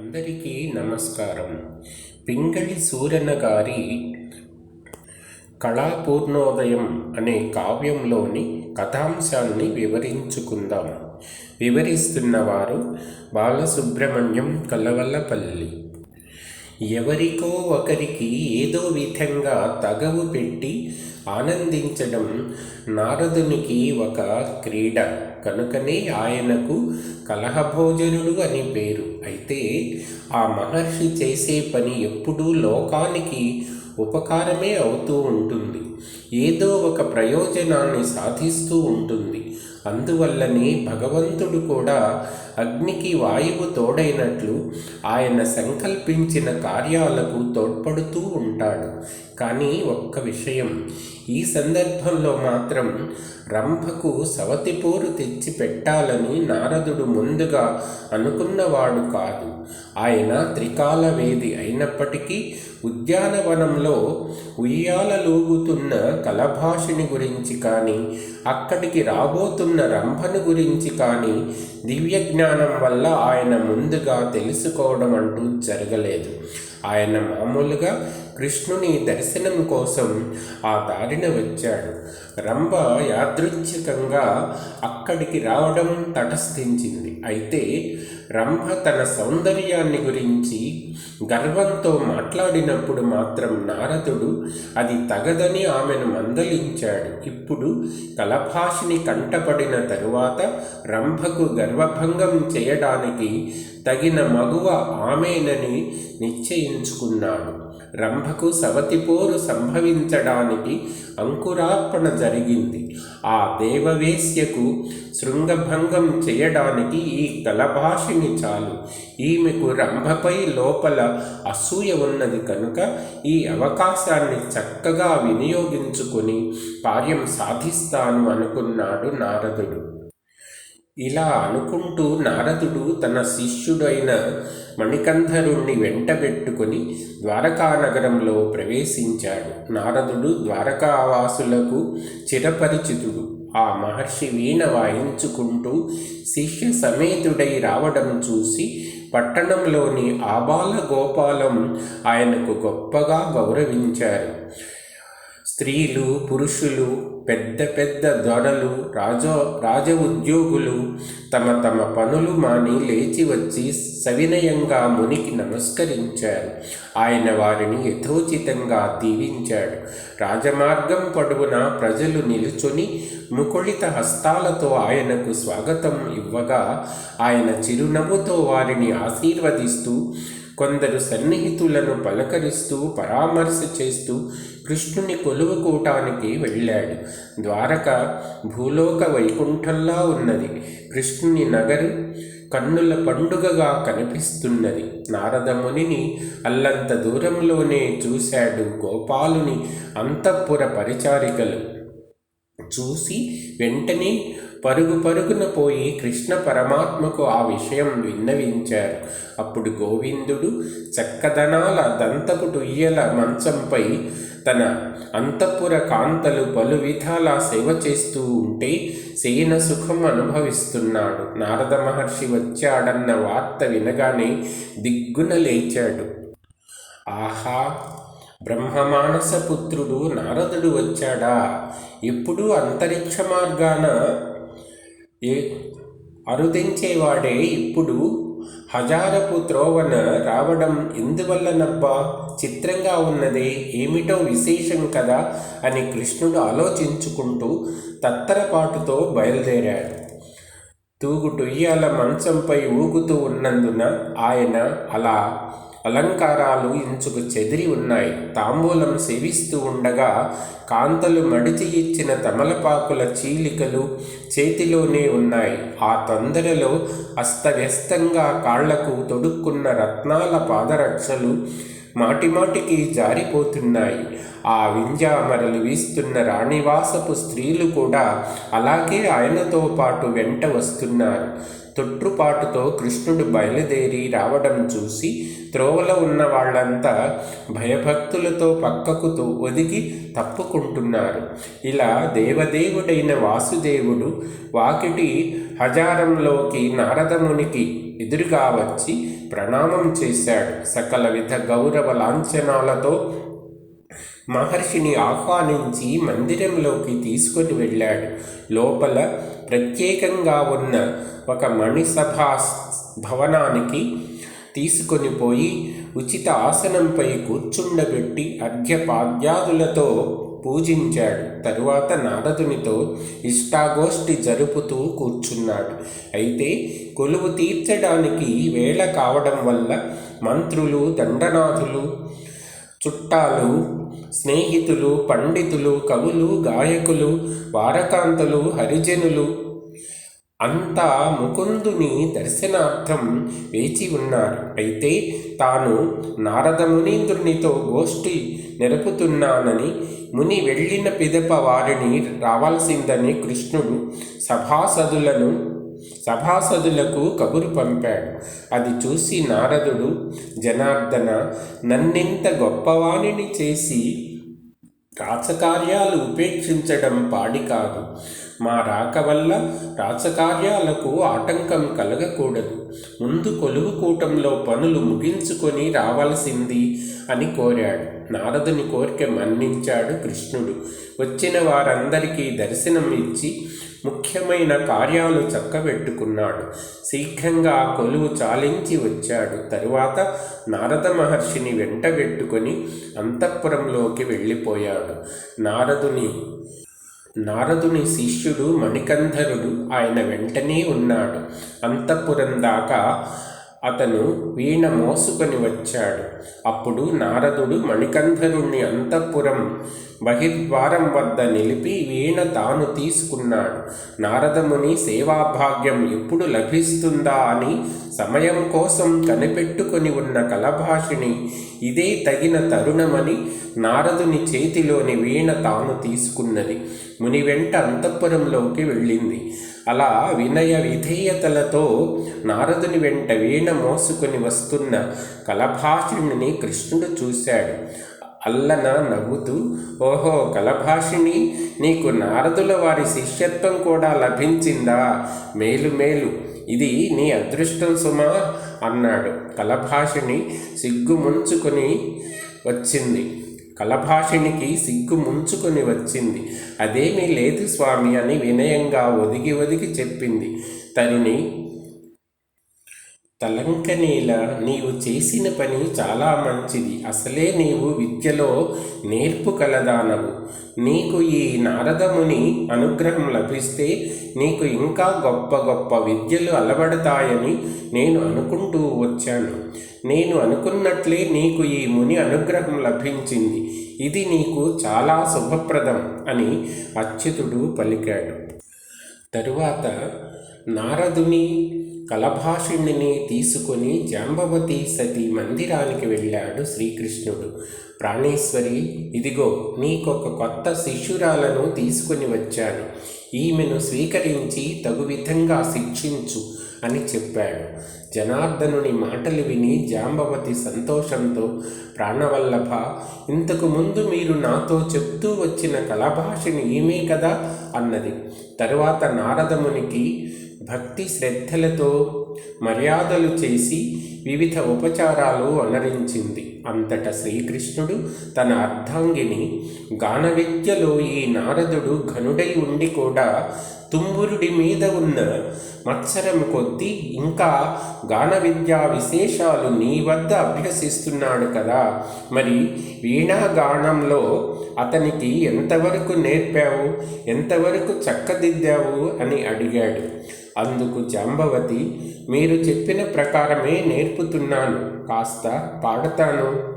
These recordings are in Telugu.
అందరికీ నమస్కారం. పింగళి సూరన గారి కళాపూర్ణోదయం అనే కావ్యంలోని కథాంశాన్ని వివరించుకుందాం. వివరిస్తున్నవారు బాలసుబ్రహ్మణ్యం కలవల్లపల్లి. ఎవరికో ఒకరికి ఏదో విధంగా తగవు పెట్టి ఆనందించడం నారదునికి ఒక క్రీడ. కనుకనే ఆయనకు కలహభోజనుడు అని పేరు. అయితే ఆ మహర్షి చేసే పని ఎప్పుడూ లోకానికి ఉపకారమే అవుతూ ఉంటుంది. ఏదో ఒక ప్రయోజనాన్ని సాధిస్తూ ఉంటుంది. అందువల్లనే భగవంతుడు కూడా అగ్నికి వాయువు తోడైనట్లు ఆయన సంకల్పించిన కార్యాలకు తోడ్పడుతూ ఉంటాడు. కానీ ఒక్క విషయం ఈ సందర్భంలో మాత్రం రంభకు సవతిపోరు తెచ్చి పెట్టాలని నారదుడు ముందుగా అనుకున్నవాడు కాదు. ఆయన త్రికాలవేది అయినప్పటికీ ఉద్యానవనంలో ఉయ్యాలలూగుతున్న కలభాషిని గురించి కానీ అక్కడికి రాబోతున్న రంభను గురించి కానీ దివ్య జ్ఞానం వల్ల ఆయన ముందుగా తెలుసుకోవడం అంటూ జరగలేదు. ఆయన మామూలుగా కృష్ణుని దర్శనం కోసం ఆ దారిన వచ్చాడు. రంభ యాదృచ్ఛికంగా అక్కడికి రావడం తటస్థించింది. అయితే రంభ తన సౌందర్యాన్ని గురించి గర్వంతో మాట్లాడినప్పుడు మాత్రం నారదుడు అది తగదని ఆమెను మందలించాడు. ఇప్పుడు కలభాషిని కంటపడిన తరువాత రంభకు గర్వభంగం చేయడానికి తగిన మగువ ఆమెనని నిశ్చయించుకున్నాడు రంభకు సవతిపోరు సంభవించడానికి అంకురార్పణ జరిగింది. ఆ దేవవేశ్యకు శృంగభంగం చేయడానికి ఈ కలభాషిని చాలు. ఈమెకు రంభపై లోపల అసూయ ఉన్నది కనుక ఈ అవకాశాన్ని చక్కగా వినియోగించుకొని కార్యం సాధిస్తాను అనుకున్నాడు నారదుడు. ఇలా అనుకుంటూ నారదుడు తన శిష్యుడైన మణికంధరుణ్ణి వెంటబెట్టుకుని ద్వారకానగరంలో ప్రవేశించాడు. నారదుడు ద్వారకావాసులకు చిరపరిచితుడు. ఆ మహర్షి వీణ వాయించుకుంటూ శిష్య సమేతుడై రావడం చూసి పట్టణంలోని ఆబాల గోపాలం ఆయనకు గొప్పగా గౌరవించారు. స్త్రీలు పురుషులు పెద్ద పెద్ద దొడలు రాజో రాజ ఉద్యోగులు తమ తమ పనులు మాని లేచి వచ్చి సవినయంగా మునికి నమస్కరించారు. ఆయన వారిని యథోచితంగా దీవించాడు. రాజమార్గం పొడవునా ప్రజలు నిలుచొని ముకుళిత హస్తాలతో ఆయనకు స్వాగతం ఇవ్వగా ఆయన చిరునవ్వుతో వారిని ఆశీర్వదిస్తూ కొందరు సన్నిహితులను పలకరిస్తూ పరామర్శ చేస్తూ కృష్ణుని కొలువుకోవటానికి వెళ్ళాడు. ద్వారక భూలోక వైకుంఠంలా ఉన్నది. కృష్ణుని నగరు కన్నుల పండుగగా కనిపిస్తున్నది. నారదమునిని అల్లంత దూరంలోనే చూశాడు గోపాలుని అంతఃపుర పరిచారికలు. చూసి వెంటనే పరుగు పరుగున పోయి కృష్ణ పరమాత్మకు ఆ విషయం విన్నవించారు. అప్పుడు గోవిందుడు చక్కదనాల దంతపు టుయ్యల మంచంపై తన అంతఃపుర కాంతలు పలు విధాల సేవ చేస్తూ ఉంటే సేన సుఖం అనుభవిస్తున్నాడు. నారద మహర్షి వచ్చాడన్న వార్త వినగానే దిగ్గున లేచాడు. ఆహా! బ్రహ్మమానస పుత్రుడు నారదుడు వచ్చాడా? ఎప్పుడూ అంతరిక్ష మార్గాన ఏ? అరుదించేవాడే ఇప్పుడు హజారపు త్రోవన రావడం ఎందువల్లనబ్బా చిత్రంగా ఉన్నదే ఏమిటో విశేషం కదా అని కృష్ణుడు ఆలోచించుకుంటూ తత్తరపాటుతో బయలుదేరాడు. తూగుటుయ్యాల మంచంపై ఊగుతూ ఉన్నందున ఆయన అలా అలంకారాలు ఇంచుకు చెదిరి ఉన్నాయి. తాంబూలం సేవిస్తూ ఉండగా కాంతలు మడిచి ఇచ్చిన తమలపాకుల చీలికలు చేతిలోనే ఉన్నాయి. ఆ తొందరలో అస్తవ్యస్తంగా కాళ్ళకు తొడుక్కున్న రత్నాల పాదరక్షలు మాటిమాటికి జారిపోతున్నాయి. ఆ వింజామరలు వీస్తున్న రాణివాసపు స్త్రీలు కూడా అలాగే ఆయనతో పాటు వెంట వస్తున్నారు. తొట్టుపాటుతో కృష్ణుడు బయలుదేరి రావడం చూసి త్రోవలో ఉన్న వాళ్ళంతా భయభక్తులతో పక్కకు ఒదిగి తప్పుకుంటున్నారు. ఇలా దేవదేవుడైన వాసుదేవుడు వాకిటి హజారంలోకి నారదమునికి ఎదురుగా వచ్చి ప్రణామం చేశాడు. సకల విధ గౌరవ లాంఛనాలతో మహర్షిని ఆహ్వానించి మందిరంలోకి తీసుకొని వెళ్ళాడు. లోపల ప్రత్యేకంగా ఉన్న ఒక మణిసభా భవనానికి తీసుకొని పోయి ఉచిత ఆసనంపై కూర్చుండబెట్టి అర్ఘ్యపాద్యాదులతో పూజించాడు. తరువాత నారదునితో ఇష్టాగోష్ఠి జరుపుతూ కూర్చున్నాడు. అయితే కొలువు తీర్చడానికి వేళ కావడం వల్ల మంత్రులు దండనాథులు చుట్టాలు స్నేహితులు పండితులు కవులు గాయకులు వారకాంతలు హరిజనులు. అంతా ముకుందుని దర్శనార్థం వేచి ఉన్నారు. అయితే తాను నారద మునీంద్రునితో గోష్ఠి నెరుపుతున్నానని ముని వెళ్ళిన పిదప వారిని రావాల్సిందని కృష్ణుడు సభాసదులను సభాసదులకు కబురు పంపాడు. అది చూసి నారదుడు జనార్దన నన్నింత గొప్పవాణిని చేసి రాచకార్యాలు ఉపేక్షించడం పాడి కాదు. మా రాక వల్ల రాచకార్యాలకు ఆటంకం కలగకూడదు. ముందు కొలువు కూటంలో పనులు ముగించుకొని రావాల్సింది అని కోరాడు. నారదుని కోరిక మన్నించాడు కృష్ణుడు. వచ్చిన వారందరికీ దర్శనం ఇచ్చి ముఖ్యమైన కార్యాలు చక్కబెట్టుకున్నాడు. శీఘ్రంగా కొలువు చాలించి వచ్చాడు. తరువాత నారద మహర్షిని వెంటబెట్టుకొని అంతఃపురంలోకి వెళ్ళిపోయాడు. నారదుని నారదుని శిష్యుడు మణికంధరుడు ఆయన వెంటనే ఉన్నాడు. అంతఃపురం దాకా అతను వీణ మోసుకొని వచ్చాడు. అప్పుడు నారదుడు మణికంధరుణ్ణి అంతఃపురం బహిర్ద్వారం వద్ద నిలిపి వీణ తాను తీసుకున్నాడు. నారదముని సేవాభాగ్యం ఎప్పుడు లభిస్తుందా అని సమయం కోసం కనిపెట్టుకొని ఉన్న కలభాషిని ఇదే తగిన తరుణమని నారదుని చేతిలోని వీణ తాను తీసుకున్నది. ముని వెంట అంతఃపురంలోకి వెళ్ళింది. అలా వినయ విధేయతలతో నారదుని వెంట వీణ మోసుకొని వస్తున్న కలభాషిణిని కృష్ణుడు చూశాడు. అల్లన నవ్వుతూ ఓహో కలభాషిణి నీకు నారదుల వారి శిష్యత్వం కూడా లభించిందా? మేలు మేలు ఇది నీ అదృష్టం సుమా అన్నాడు. కలభాషిణి సిగ్గు ముంచుకొని వచ్చింది. కలభాషిణికి సిగ్గు ముంచుకొని వచ్చింది. అదేమీ లేదు స్వామి అని వినయంగా ఒదిగి ఒదిగి చెప్పింది. తరుణి తలంకనేల నీవు చేసిన పని చాలా మంచిది. అసలే నీవు విద్యలో నేర్పు కలదానవు. నీకు ఈ నారదముని అనుగ్రహం లభిస్తే నీకు ఇంకా గొప్ప గొప్ప విద్యలు అలవడతాయని నేను అనుకుంటూ వచ్చాను. నేను అనుకున్నట్లే నీకు ఈ ముని అనుగ్రహం లభించింది. ఇది నీకు చాలా శుభప్రదం అని అచ్యుతుడు పలికాడు. తరువాత నారదుని కలభాషిణిని తీసుకొని జాంబవతి సతి మందిరానికి వెళ్ళాడు శ్రీకృష్ణుడు. ప్రాణేశ్వరి ఇదిగో నీకొక కొత్త శిష్యురాలను తీసుకొని వచ్చాను. ఈమెను స్వీకరించి తగు విధంగా శిక్షించు అని చెప్పాడు. జనార్దనుని మాటలు విని జాంబవతి సంతోషంతో ప్రాణవల్లభ ఇంతకు ముందు మీరు నాతో చెప్తూ వచ్చిన కలభాషని ఈమె కదా అన్నది. తరువాత నారదమునికి భక్తి శ్రద్ధలతో మర్యాదలు చేసి వివిధ ఉపచారాలు అనరించింది. అంతట శ్రీకృష్ణుడు తన అర్ధాంగిని గాన విద్యలో ఈ నారదుడు ఘనుడై ఉండి కూడా తుంబురుడి మీద ఉన్న మత్సరం కొద్దీ ఇంకా గాన విద్యా విశేషాలు నీ వద్ద అభ్యసిస్తున్నాడు కదా. మరి వీణా గానంలో అతనికి ఎంతవరకు నేర్పావు? ఎంతవరకు చక్కదిద్దావు? అని అడిగాడు. అందుకు జాంబవతి మీరు చెప్పిన ప్రకారమే నేర్పుతున్నాను. కాస్త పాడతాను.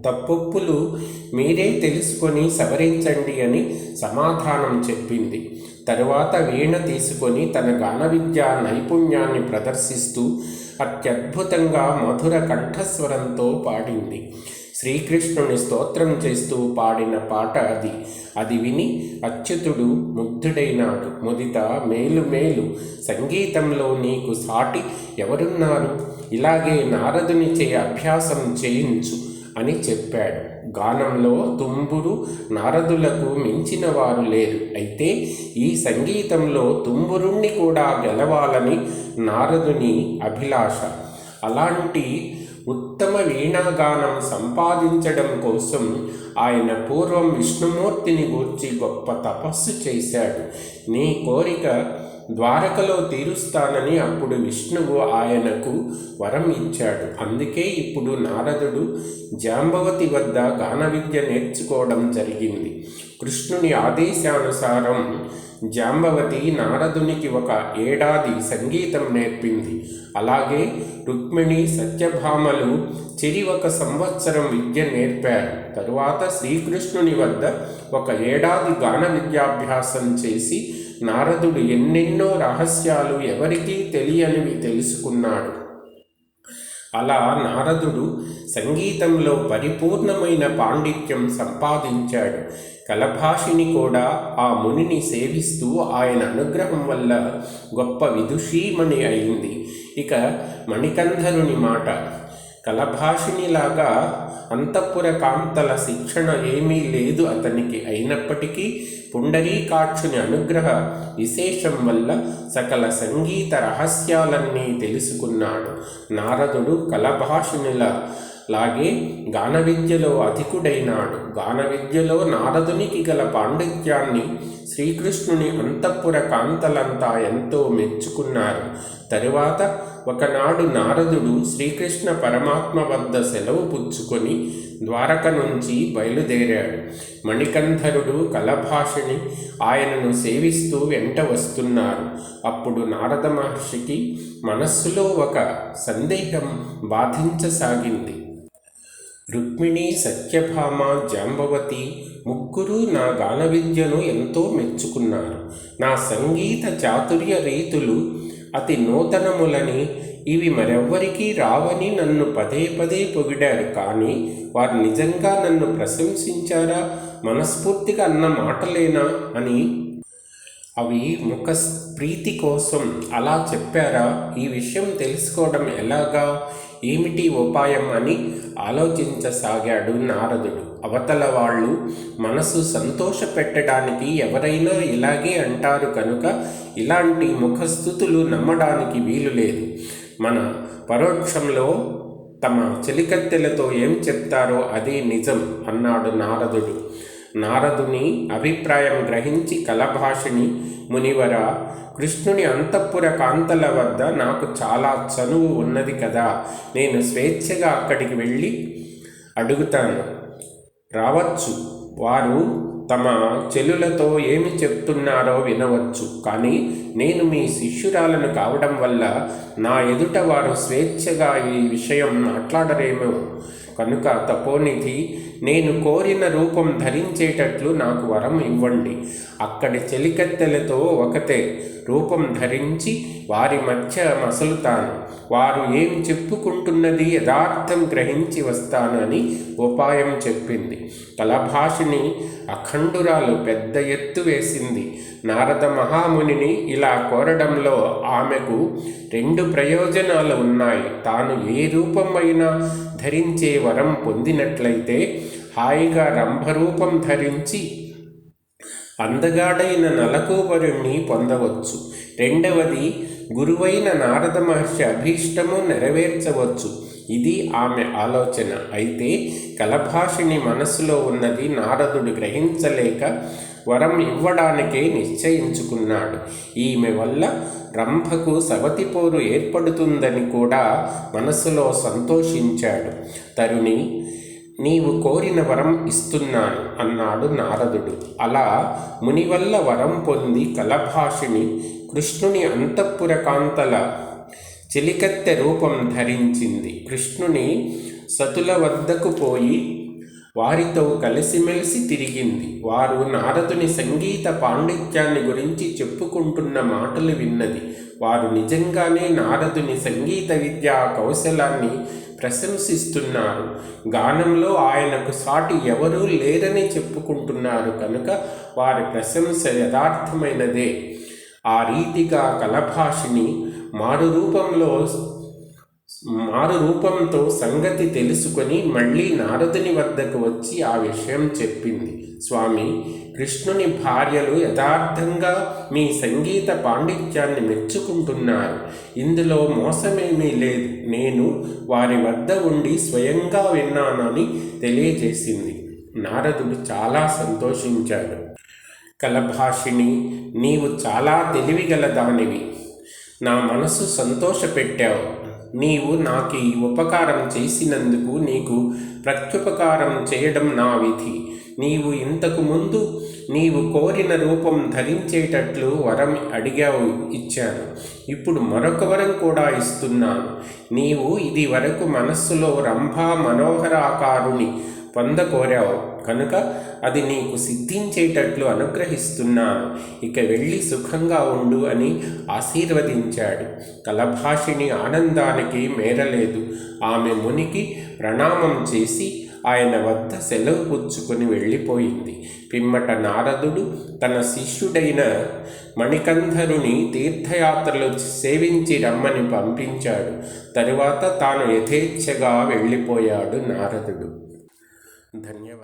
తప్పొప్పులు మీరే తెలుసుకొని సవరించండి అని సమాధానం చెప్పింది. తరువాత వీణ తీసుకొని తన గాన విద్యా నైపుణ్యాన్ని ప్రదర్శిస్తూ అత్యద్భుతంగా మధుర కంఠస్వరంతో పాడింది. శ్రీకృష్ణుని స్తోత్రం చేస్తూ పాడిన పాట అది. అది విని అచ్యుతుడు ముగ్ధుడైనాడు. ముదిత మేలు మేలు సంగీతంలో నీకు సాటి ఎవరున్నారు? ఇలాగే నారదునిచే అభ్యాసం చేయించు అని చెప్పాడు. గానంలో తుంబురు నారదులకు మించిన వారు లేరు. అయితే ఈ సంగీతంలో తుంబురుణ్ణి కూడా గెలవాలని నారదుని అభిలాష. అలాంటి ఉత్తమ వీణాగానం సంపాదించడం కోసం ఆయన పూర్వం విష్ణుమూర్తిని గూర్చి గొప్ప తపస్సు చేశాడు. నీ కోరిక ద్వారకలో తీరుస్తానని అప్పుడు విష్ణువు ఆయనకు వరం ఇచ్చాడు. అందుకే ఇప్పుడు నారదుడు జాంబవతి వద్ద గాన విద్య నేర్చుకోవడం జరిగింది. కృష్ణుని ఆదేశానుసారం జాంబవతి నారదునికి ఒక ఏడాది సంగీతం నేర్పింది. అలాగే రుక్మిణి సత్యభామలు చెరి ఒక సంవత్సరం విద్య నేర్పారు. తరువాత శ్రీకృష్ణుని వద్ద ఒక ఏడాది గాన విద్యాభ్యాసం చేసి నారదుడు ఎన్నెన్నో రహస్యాలు ఎవరికీ తెలియనివి తెలుసుకున్నాడు. అలా నారదుడు సంగీతంలో పరిపూర్ణమైన పాండిత్యం సంపాదించాడు. కలభాషిని కూడా ఆ మునిని సేవిస్తూ ఆయన అనుగ్రహం వల్ల గొప్ప విదుషీమణి అయింది. ఇక మణికంధరుని మాట కలభాషినిలాగా అంతఃపుర కాంతల శిక్షణ ఏమీ లేదు అతనికి అయినప్పటికీ పుండరీకాక్షుని అనుగ్రహ విశేషం వల్ల సకల సంగీత రహస్యాలన్నీ తెలుసుకున్నాడు. నారదుడు కలభాషినిల లాగే గాన విద్యలో అధికుడైనాడు. గాన విద్యలో నారదునికి గల పాండిత్యాన్ని శ్రీకృష్ణుని అంతఃపుర కాంతలంతా ఎంతో మెచ్చుకున్నారు. తరువాత ఒకనాడు నారదుడు శ్రీకృష్ణ పరమాత్మ వద్ద సెలవు పుచ్చుకొని ద్వారక నుంచి బయలుదేరాడు. మణికంధరుడు కలభాషిణి ఆయనను సేవిస్తూ వెంట వస్తున్నారు. అప్పుడు నారద మహర్షికి మనస్సులో ఒక సందేహం బాధించసాగింది. రుక్మిణి సత్యభామ జాంబవతి ముగ్గురు నా గాన విద్యను ఎంతో మెచ్చుకున్నారు. నా సంగీత చాతుర్య రీతులు అతి నూతనములని ఇవి మరెవ్వరికీ రావని నన్ను పదే పదే పొగిడారు. కానీ వారు నిజంగా నన్ను ప్రశంసించారా? మనస్ఫూర్తిగా అన్న మాటలేనా? అని అవి ముఖ ప్రీతి కోసం అలా చెప్పారా? ఈ విషయం తెలుసుకోవడం ఎలాగా? ఏమిటి ఉపాయం అని ఆలోచించసాగాడు నారదుడు. అవతల వాళ్ళు మనసు సంతోష పెట్టడానికి ఎవరైనా ఇలాగే అంటారు కనుక ఇలాంటి ముఖస్థుతులు నమ్మడానికి వీలు లేదు. మన పరోక్షంలో తమ చెలికత్తెలతో ఏం చెప్తారో అదే నిజం అన్నాడు నారదుడు. నారదుని అభిప్రాయం గ్రహించి కలభాషిని మునివర కృష్ణుని అంతఃపుర కాంతల వద్ద నాకు చాలా చనువు ఉన్నది కదా నేను స్వేచ్ఛగా అక్కడికి వెళ్ళి అడుగుతాను. రావచ్చు. వారు తమ చెల్లులతో ఏమి చెప్తున్నారో వినవచ్చు. కానీ నేను మీ శిష్యురాలను కావడం వల్ల నా ఎదుట వారు స్వేచ్ఛగా ఈ విషయం మాట్లాడరేమో. కనుక తపోనిధి నేను కోరిన రూపం ధరించేటట్లు నాకు వరం ఇవ్వండి. అక్కడి చెలికత్తెలతో ఒకతే రూపం ధరించి వారి మధ్య మసలుతాను. వారు ఏం చెప్పుకుంటున్నది యథార్థం గ్రహించి వస్తానని ఉపాయం చెప్పింది. కలభాషిని అఖండురాలు పెద్ద ఎత్తు వేసింది. నారద మహామునిని ఇలా కోరడంలో ఆమెకు రెండు ప్రయోజనాలు ఉన్నాయి. తాను ఏ రూపమైనా ధరించే వరం పొందినట్లయితే హాయిగా రంభరూపం ధరించి అందగాడైన నలకూబరుణ్ణి పొందవచ్చు. రెండవది గురువైన నారద మహర్షి అభీష్టము నెరవేర్చవచ్చు. ఇది ఆమె ఆలోచన. అయితే కలభాషిణి మనసులో ఉన్నది నారదుడు గ్రహించలేక వరం ఇవ్వడానికే నిశ్చయించుకున్నాడు. ఈమె వల్ల రంభకు సవతిపోరు ఏర్పడుతుందని కూడా మనసులో సంతోషించాడు. తరుణి నీవు కోరిన వరం ఇస్తున్నాను అన్నాడు నారదుడు. అలా ముని వల్ల వరం పొంది కలభాషిణి కృష్ణుని అంతఃపుర కాంతల చిలికత్తె రూపం ధరించింది. కృష్ణుని సతుల వద్దకు పోయి వారితో కలిసిమెలిసి తిరిగింది. వారు నారదుని సంగీత పాండిత్యాన్ని గురించి చెప్పుకుంటున్న మాటలు విన్నది. వారు నిజంగానే నారదుని సంగీత విద్యా కౌశలాన్ని ప్రశంసిస్తున్నారు. గానంలో ఆయనకు సాటి ఎవరూ లేరని చెప్పుకుంటున్నారు కనుక వారి ప్రశంస యథార్థమైనదే. ఆ రీతిగా కలభాషిని మారు రూపంలో మారు రూపంతో సంగతి తెలుసుకొని మళ్ళీ నారదుని వద్దకు వచ్చి ఆ విషయం చెప్పింది. స్వామి కృష్ణుని భార్యలు యథార్థంగా మీ సంగీత పాండిత్యాన్ని మెచ్చుకుంటున్నారు. ఇందులో మోసమేమీ లేదు. నేను వారి వద్ద ఉండి స్వయంగా విన్నానని తెలియజేసింది. నారదుడు చాలా సంతోషించాడు. కలభాషిణి నీవు చాలా తెలివిగల దానివి. నా మనసు సంతోషపెట్టావు. నీవు నాకు ఈ ఉపకారం చేసినందుకు నీకు ప్రత్యుపకారం చేయడం నా విధి. నీవు ఇంతకు ముందు నీవు కోరిన రూపం ధరించేటట్లు వరం అడిగావు ఇచ్చాను. ఇప్పుడు మరొక వరం కూడా ఇస్తున్నాను. నీవు ఇది వరకు మనస్సులో రంభా మనోహరాకారుని పొందకోరావు కనుక అది నీకు సిద్ధించేటట్లు అనుగ్రహిస్తున్నాను. ఇక వెళ్ళి సుఖంగా ఉండు అని ఆశీర్వదించాడు. కలభాషిని ఆనందానికి మేరలేదు. ఆమె మునికి ప్రణామం చేసి ఆయన వద్ద సెలవు పుచ్చుకొని వెళ్ళిపోయింది. పిమ్మట నారదుడు తన శిష్యుడైన మణికంధరుని తీర్థయాత్రలు సేవించి రమ్మని పంపించాడు. తరువాత తాను యథేచ్ఛగా వెళ్ళిపోయాడు నారదుడు. धन्यवाद।